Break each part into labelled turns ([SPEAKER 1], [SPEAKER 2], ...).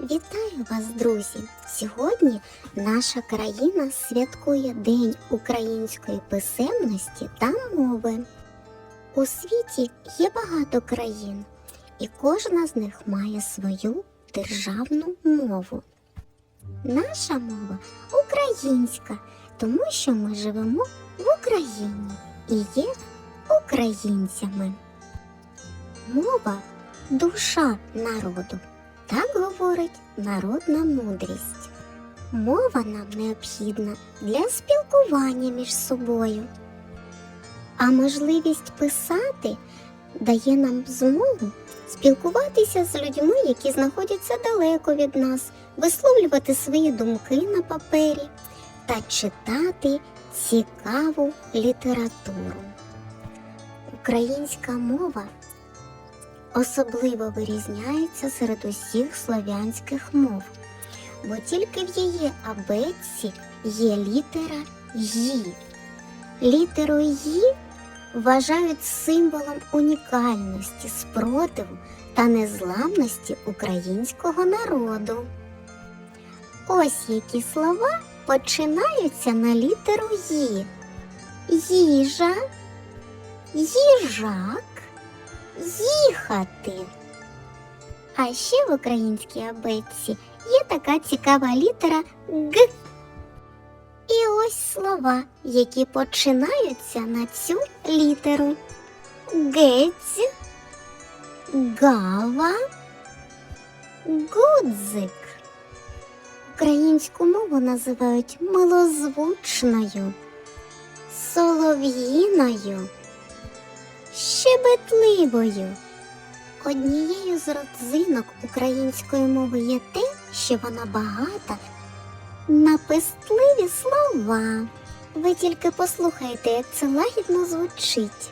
[SPEAKER 1] Вітаю вас, друзі! Сьогодні наша країна святкує День української писемності та мови. У світі є багато країн, і кожна з них має свою державну мову. Наша мова українська, тому що ми живемо в Україні і є українцями. Мова душа народу. Так говорить народна мудрість. Мова нам необхідна для спілкування між собою. А можливість писати дає нам змогу спілкуватися з людьми, які знаходяться далеко від нас, висловлювати свої думки на папері та читати цікаву літературу. Українська мова особливо вирізняється серед усіх слов'янських мов, бо тільки в її абетці є літера «ї». Літеру «ї» вважають символом унікальності, спротиву та незламності українського народу. Ось які слова починаються на літеру «ї». Їжа, їжак, їхати. А ще в українській абетці є така цікава літера Г. І ось слова, які починаються на цю літеру. Гець, гава, гудзик. Українську мову називають милозвучною, солов'їною щебетливою. Однією з родзинок української мови є те, що вона багата на пестливі слова. Ви тільки послухайте, як це лагідно звучить.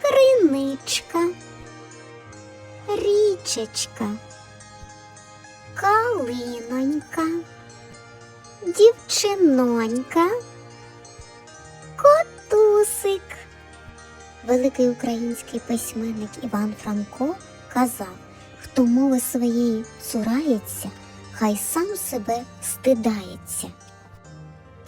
[SPEAKER 1] Криничка, річечка, калинонька, дівчинонька, Великий український письменник Іван Франко казав, хто мови своєї цурається, хай сам себе стидається.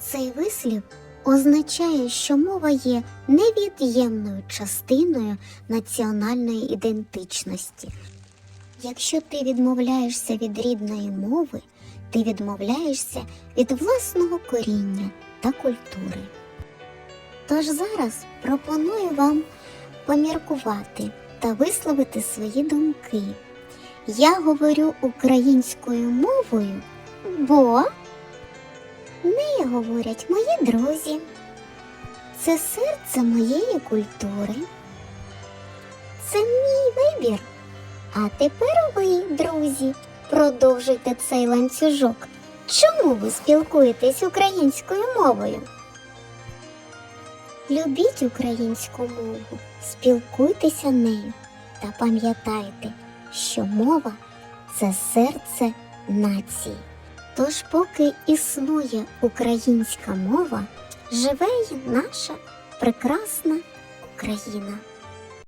[SPEAKER 1] Цей вислів означає, що мова є невід'ємною частиною національної ідентичності. Якщо ти відмовляєшся від рідної мови, ти відмовляєшся від власного коріння та культури. Тож зараз пропоную вам поміркувати та висловити свої думки. Я говорю українською мовою, бо нею говорять мої друзі. Це серце моєї культури. Це мій вибір. А тепер ви, друзі, продовжуйте цей ланцюжок. Чому ви спілкуєтесь українською мовою? Любіть українську мову, спілкуйтеся нею та пам'ятайте, що мова це серце нації. Тож, поки існує українська мова, живе й наша прекрасна Україна.